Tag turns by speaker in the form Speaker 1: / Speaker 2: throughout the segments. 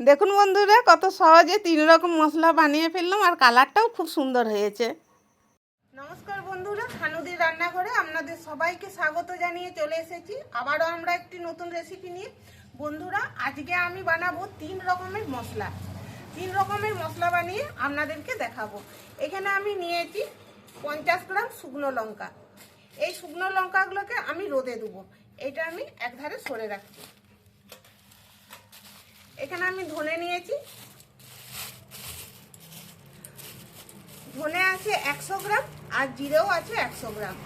Speaker 1: দেখুন বন্ধুরা, কত সহজে তিন রকম মশলা বানিয়ে ফেললাম আর কালারটাও খুব সুন্দর হয়েছে। নমস্কার বন্ধুরা খানুদির রান্নাঘরে আপনাদের সবাইকে স্বাগত জানিয়ে চলে এসেছি। আবারও আমরা একটি নতুন রেসিপি নিয়ে। বন্ধুরা, আজকে আমি বানাবো তিন রকমের মশলা। তিন রকমের মশলা বানিয়ে আপনাদেরকে দেখাবো। এখানে আমি নিয়েছি পঞ্চাশ গ্রাম শুকনো লঙ্কা। এই শুকনো লঙ্কাগুলোকে আমি রোদে দেবো এটা আমি একধারে সরে রাখছি। এখানে আমি ধনে নিয়েছি। ধনে আছে একশো গ্রাম আর জিরেও আছে একশো গ্রাম।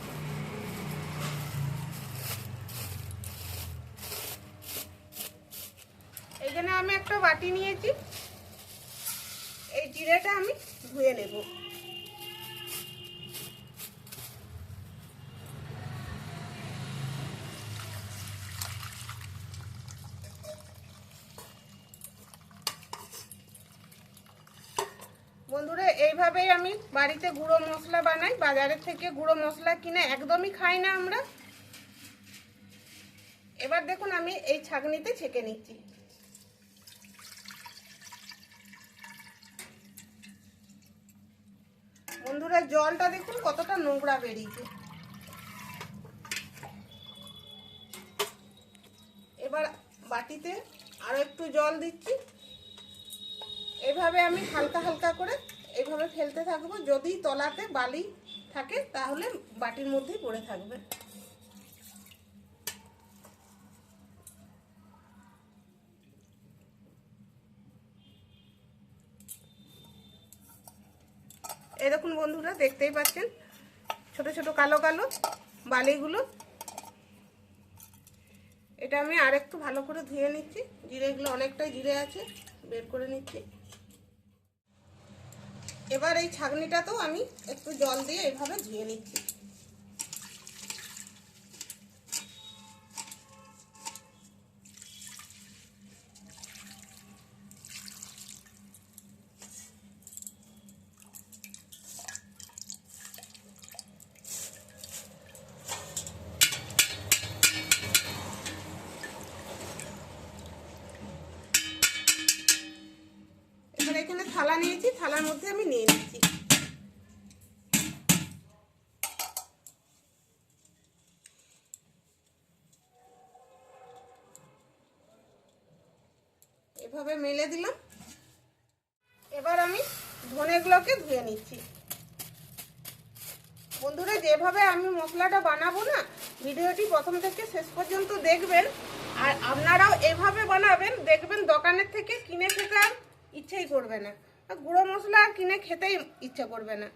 Speaker 1: এখানে আমি একটা বাটি নিয়েছি। এই জিরেটা আমি ধুয়ে নেব। এইভাবেই আমি বাড়িতে গুঁড়ো মশলা বানাই, বাজারের থেকে গুঁড়ো মশলা কিনে একদমই খাই না আমরা। এবার দেখুন আমি এই ছাঁকনিতে ছেঁকে নিচ্ছি। বন্ধুরা, জলটা দেখুন কতটা নোংরা বেরিয়েছে। এবার বাটিতে আরও একটু জল দিচ্ছি। এভাবে আমি হালকা হালকা করে এইভাবে ফেলতে থাকব। যদি তলাতে বালি থাকে, তাহলে বাটির মধ্যেই পড়ে থাকবে। এরকম বন্ধুরা দেখতেই পাচ্ছেন, ছোট ছোট কালো কালো বালিগুলো। এটা আমি আরেকটু ভালো করে ধুয়ে নিচ্ছি। জিরেগুলো অনেকটাই জিরে আছে, বের করে নিচ্ছি। এবার এই ছাগনিটাতেও আমি একটু জল দিয়ে এভাবে ধুয়ে নিচ্ছি। থালা নিয়েছি, থালার মধ্যে আমি নিয়ে নিচ্ছি। এভাবে মেলে দিলাম। এবার আমি ধনেগুলোকে ধুয়ে নিচ্ছি। বন্ধুরা, যেভাবে আমি মশলাটা বানাবো না, ভিডিওটি প্রথম থেকে শেষ পর্যন্ত দেখবেন। আর আপনারাও এভাবে বানাবেন, দেখবেন দোকানের থেকে কিনে খেতে আর ইচ্ছেই করবে না। আর গুঁড়ো মশলা কিনে খেতেই ইচ্ছা করবে না।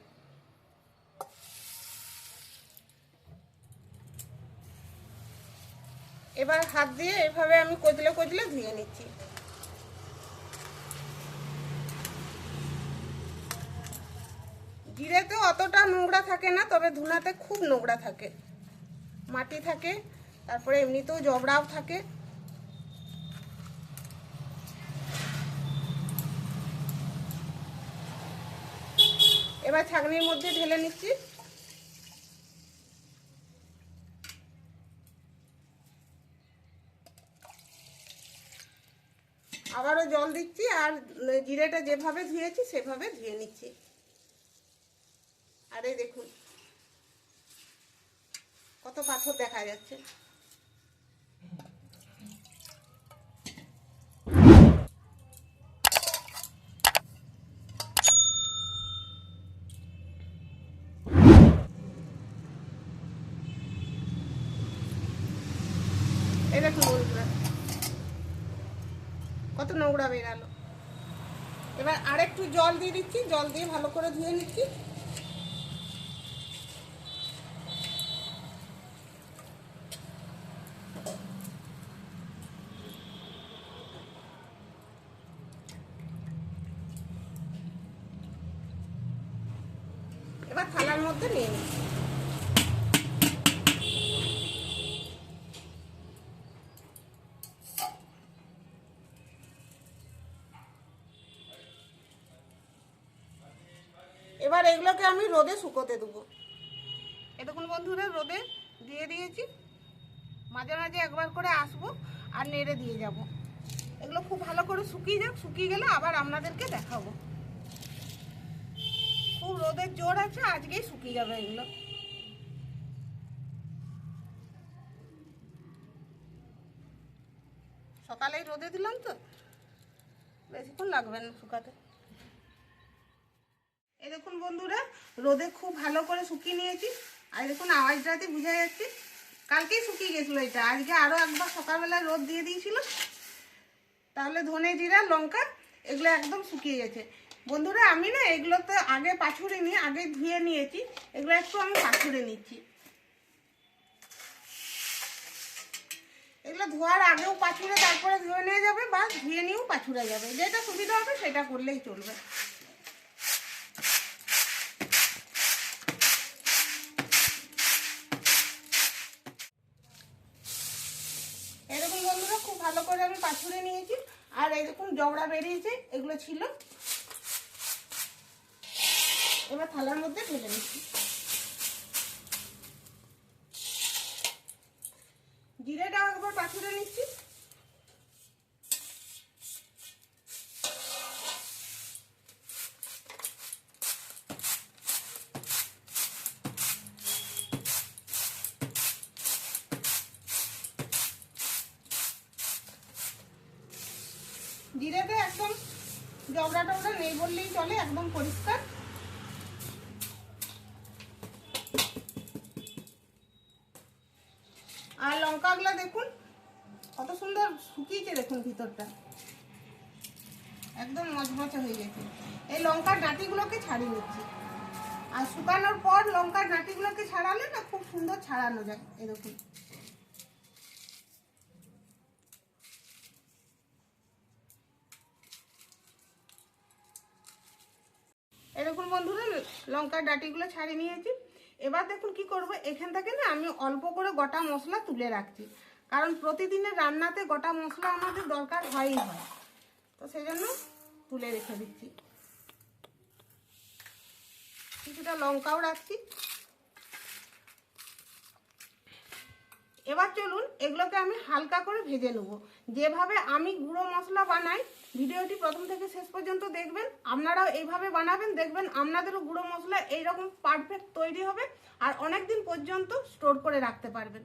Speaker 1: এবার হাত দিয়ে এভাবে আমি কচলে কচলে ধুয়ে নিচ্ছি। জিরেতে অতটা নোংরা থাকে না, তবে ধুনাতে খুব নোংরা থাকে। মাটি থাকে, তারপরে এমনিতেও জবড়াও থাকে। এবার ছাগনির মধ্যে ঢেলে নিচ্ছি। আবারও জল দিচ্ছি আর জিরেটা যেভাবে ধুয়েছি, সেভাবে ধুয়ে নিচ্ছি। আরে দেখুন, কত পাথর দেখা যাচ্ছে। এই দেখুন বন্ধুরা কত নোংরা বেরালো। এবার আরেকটু জল দিয়ে দিচ্ছি, জল দিয়ে ভালো করে ধুয়ে নিচ্ছি। এবার থালার মধ্যে নিয়ে নিচ্ছি। এগুলোকে আমি রোদে শুকোতে দেবো। এতক্ষণ বন্ধুরা রোদে দিয়ে দিয়েছি। মাঝে মাঝে একবার করে আসব আর নেড়ে দিয়ে যাব। এগুলো খুব ভালো করে শুকিয়ে যাক, শুকিয়ে গেলে আবার আপনাদেরকে দেখাবো। খুব রোদের জোর আছে, আজকেই শুকিয়ে যাবে এগুলো। সকালেই রোদে দিলাম তো। বেশিক্ষণ লাগবে না শুকাতে। এই দেখুন বন্ধুরা, রোদে খুব ভালো করে শুকিয়ে নিয়েছি। আর দেখুন আওয়াজটাতে বোঝা যাচ্ছে, কালকেই শুকিয়ে গেছিল এটা। আজকে আরও একবার সকালবেলা রোদ দিয়ে দিয়েছিল। তাহলে ধনে জিরা, লঙ্কা, এগুলো একদম শুকিয়ে গেছে। বন্ধুরা, আমি না এগুলো তো আগে পাছুড়ে নিয়ে, আগে ধুয়ে নিয়েছি। এগুলো একটু আমি পাছুড়ে নিচ্ছি। এগুলো ধোয়ার আগেও পাছুড়ে তারপরে ধুয়ে নিয়ে যাবে বা ধুয়ে নিয়েও পাছুড়ে যাবে। যেটা সুবিধা হবে সেটা করলেই চলবে এরকম বন্ধুরা খুব ভালো করে আমি পাছুড়ে নিয়েছি এই এরকম জবড়া বেরিয়েছে এগুলো ছিল। এবার থালার মধ্যে ঢেলে নিচ্ছি। জবড়া টবড়া নেই বললেই চলে, একদম পরিষ্কার। আর লঙ্কাগুলো দেখুন, কত সুন্দর শুকিয়েছে দেখুন ভিতরটা। একদম মচমচে হয়ে গেছে। এই লঙ্কার ডাঁটিগুলোকে ছাড়িয়ে নিচ্ছি। আর শুকানোর পর লঙ্কার ডাঁটিগুলোকে ছাড়ালে না খুব সুন্দর ছাড়ানো যায়, এরকম এরকম বন্ধুরা লঙ্কার ডাটিগুলো ছাড়িয়ে নিয়েছি। এবার দেখুন কি করব, এখান থেকে না আমি অল্প করে গোটা মশলা তুলে রাখছি। কারণ প্রতিদিনের রান্নাতে গোটা মশলা আমাদের দরকার হয়ই হয়। তো সেই জন্য তুলে রেখে দিচ্ছি। কিছুটা লঙ্কাও রাখছি। এবার চলুন এগুলোকে আমি হালকা করে ভেজে নেব। যেভাবে আমি গুঁড়ো মশলা বানাই, ভিডিওটি প্রথম থেকে শেষ পর্যন্ত দেখবেন। আপনারাও এইভাবে বানাবেন, দেখবেন আপনাদেরও গুঁড়ো মশলা এইরকম পারফেক্ট তৈরি হবে আর অনেক দিন পর্যন্ত স্টোর করে রাখতে পারবেন।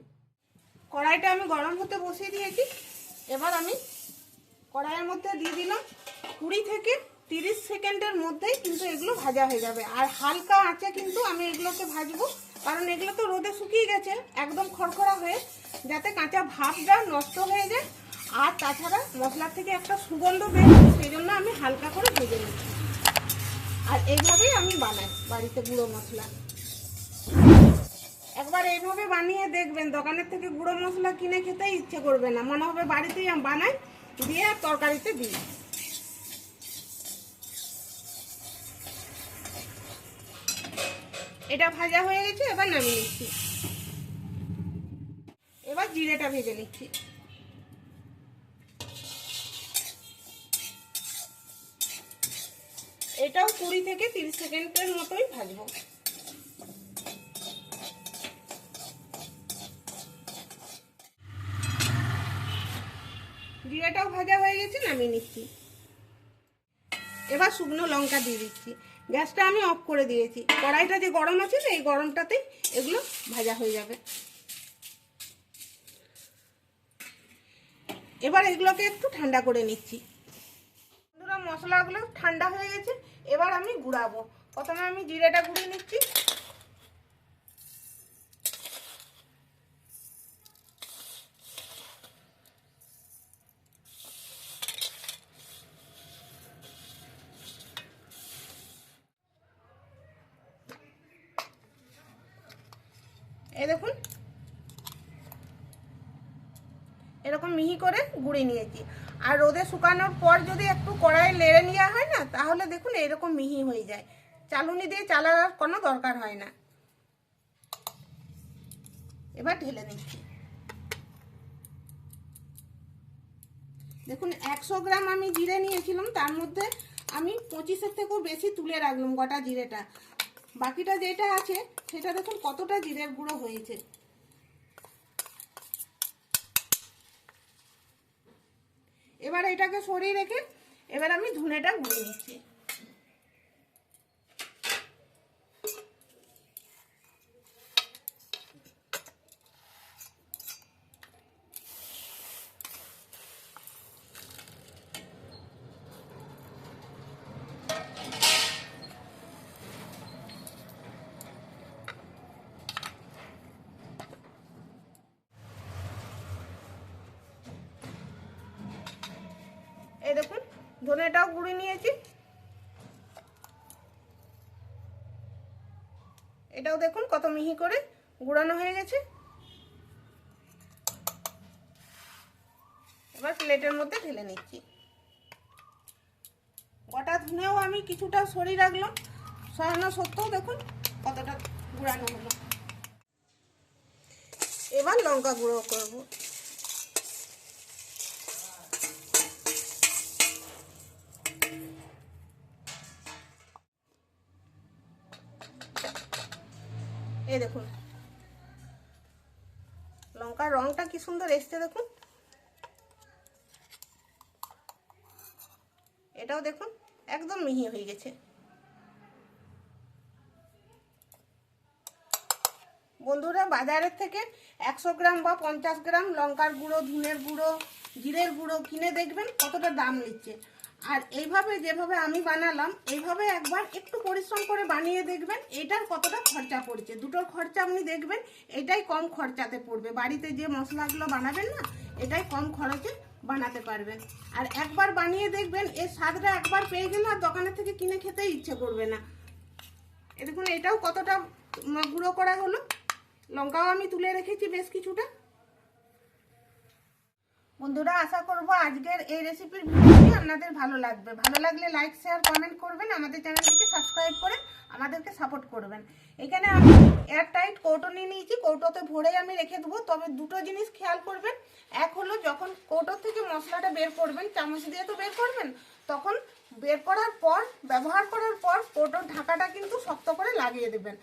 Speaker 1: কড়াইটা আমি গরম হতে বসিয়ে দিয়েছি। এবার আমি কড়াইয়ের মধ্যে দিয়ে দিলাম কুড়ি থেকে তিরিশ সেকেন্ডের মধ্যেই কিন্তু এগুলো ভাজা হয়ে যাবে। আর হালকা আঁচে কিন্তু আমি এগুলোকে ভাজবো, কারণ এগুলো তো রোদে শুকিয়ে গেছে, একদম খড়খড়া হয়ে, যাতে কাঁচা ভাবটা নষ্ট হয়ে যায়। আর তাছাড়া মশলার থেকে একটা সুগন্ধ বের সেই জন্য আমি হালকা করে ভেজে নিচ্ছি। আর এইভাবেই আমি বানাই বাড়িতে গুঁড়ো মশলা। একবার এইভাবে বানিয়ে দেখবেন, দোকানের থেকে গুঁড়ো মশলা কিনে খেতে ইচ্ছে করবে না। মনে হবে বাড়িতেই আমি বানাই, দিয়ে তরকারিতে দিই। এটা ভাজা হয়ে গেছে, এবার নামিয়ে নিচ্ছি। এবার জিরেটা ভেজে নিচ্ছি এটাও কুড়ি থেকে তিরিশ সেকেন্ডের মতোই ভাজবো। জিরাটাও ভাজা হয়ে গেছে, নামিয়ে নিচ্ছি। এবার শুকনো লঙ্কা দিয়ে দিচ্ছি। গ্যাসটা আমি অফ করে দিয়েছি। কড়াইটা যে গরম আছে না, এই গরমটাতেই এগুলো ভাজা হয়ে যাবে। এবার এগুলোকে একটু ঠান্ডা করে নিচ্ছি। বন্ধুরা মশলাগুলো ঠান্ডা হয়ে গেছে, এবার আমি গুড়াবো। প্রথমে আমি জিরেটা গুঁড়িয়ে নিচ্ছি। দেখুন, এরকম মিহি করে গুঁড়ি নিয়েছি। আর রোদে শুকানোর পর যদি একটু কড়াইয়ে লেড়ে নেওয়া হয় না, তাহলে দেখুন এরকম মিহি হয়ে যায়। চালুনি দিয়ে চালার কোনো দরকার হয় না। এবার ঢেলে নিচ্ছি। দেখুন, একশো গ্রাম আমি জিরে নিয়েছিলাম, তার মধ্যে আমি পঁচিশের থেকেও বেশি তুলে রাখলাম গোটা জিরেটা। বাকিটা যেটা আছে, সেটা দেখুন কতটা জিরের গুঁড়ো হয়েছে। এবার এটাকে সরিয়ে রেখে এবার আমি ধুনেটা গুঁড়ে নিচ্ছি এই দেখুন ধনেটাও গুঁড়ে নিয়েছি। এটাও দেখুন কত মিহি করে গুঁড়ানো হয়ে গেছে। এবার প্লেটের মধ্যে ঢেলে নিচ্ছি। গোটা ধনেও আমি কিছুটা সরিয়ে রাখলাম। সরানো সত্ত্বেও দেখুন কতটা গুঁড়ানো হলো। এবার লঙ্কা গুঁড়ো করব। এই দেখুন। লঙ্কার রংটা কি সুন্দর এসছে দেখুন। এটাও দেখুন, একদম মিহি হয়ে গেছে। বন্ধুরা, বাজারের থেকে একশো গ্রাম বা পঞ্চাশ গ্রাম লঙ্কার গুঁড়ো, ধুনের গুঁড়ো, জিরের গুঁড়ো কিনে দেখবেন কতটা দাম নিচ্ছে। আর এইভাবে যেভাবে আমি বানালাম, এইভাবে একবার একটু পরিশ্রম করে বানিয়ে দেখবেন, এটার কতটা খরচা পড়ছে। দুটোর খরচা আপনি দেখবেন, এটাই কম খরচাতে পড়বে। বাড়িতে যে মশলাগুলো বানাবেন না, এটাই কম খরচে বানাতে পারবেন। আর একবার বানিয়ে দেখবেন, এর স্বাদটা একবার পেয়ে গেলে আর দোকানের থেকে কিনে খেতে ইচ্ছে করবে না। দেখুন, এটাও কতটা গুঁড়ো করা হলো। লঙ্কাও আমি তুলে রেখেছি বেশ কিছুটা। বন্ধুরা, আশা করব আজকের এই রেসিপির ভিডিওটি আপনাদের ভালো লাগবে। ভালো লাগলে লাইক শেয়ার কমেন্ট করবেন, আমাদের চ্যানেলটিকে সাবস্ক্রাইব করে আমাদেরকে সাপোর্ট করবেন। এখানে আমি এয়ার টাইট কৌটো নিয়ে নিয়েছি। কৌটোতে ভরে আমি রেখে দেবো। তবে দুটো জিনিস খেয়াল করবেন। এক হলো, যখন কৌটোর থেকে মশলাটা বের করবেন, চামচ দিয়ে তো বের করবেন, তখন বের করার পর, ব্যবহার করার পর কৌটোর ঢাকাটা কিন্তু শক্ত করে লাগিয়ে দেবেন।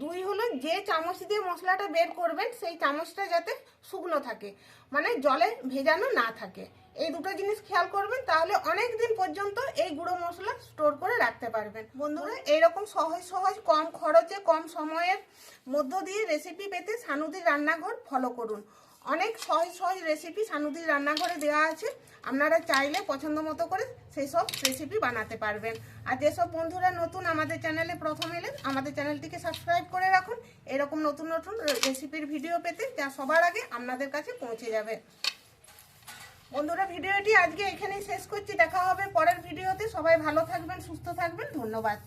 Speaker 1: দুই হলো যে চামচ দিয়ে মশলাটা বের করবেন সেই চামচটা যাতে শুকনো থাকে মানে জলে ভেজানো না থাকে। এই দুটো জিনিস খেয়াল করবেন তাহলে অনেক দিন পর্যন্ত এই গুঁড়ো মশলা স্টোর করে রাখতে পারবেন। বন্ধুরা এইরকম সহজ সহজ কম খরচে কম সময়ের মধ্য দিয়ে রেসিপি পেতে সানুদির রান্নাঘর ফলো করুন। অনেক সহজ সহজ রেসিপি সানুদির রান্নাঘরে দেওয়া আছে। আপনারা চাইলে পছন্দ মতো করে সেই সব রেসিপি বানাতে পারবেন। আর যেসব বন্ধুরা নতুন আমাদের চ্যানেলে প্রথম এলেন, আমাদের চ্যানেলটিকে সাবস্ক্রাইব করে রাখুন। এরকম নতুন নতুন রেসিপির ভিডিও পেতে যা সবার আগে আপনাদের কাছে পৌঁছে যাবে। বন্ধুরা ভিডিওটি আজকে এখানেই শেষ করছি। দেখা হবে পরের ভিডিওতে সবাই ভালো থাকবেন, সুস্থ থাকবেন। ধন্যবাদ।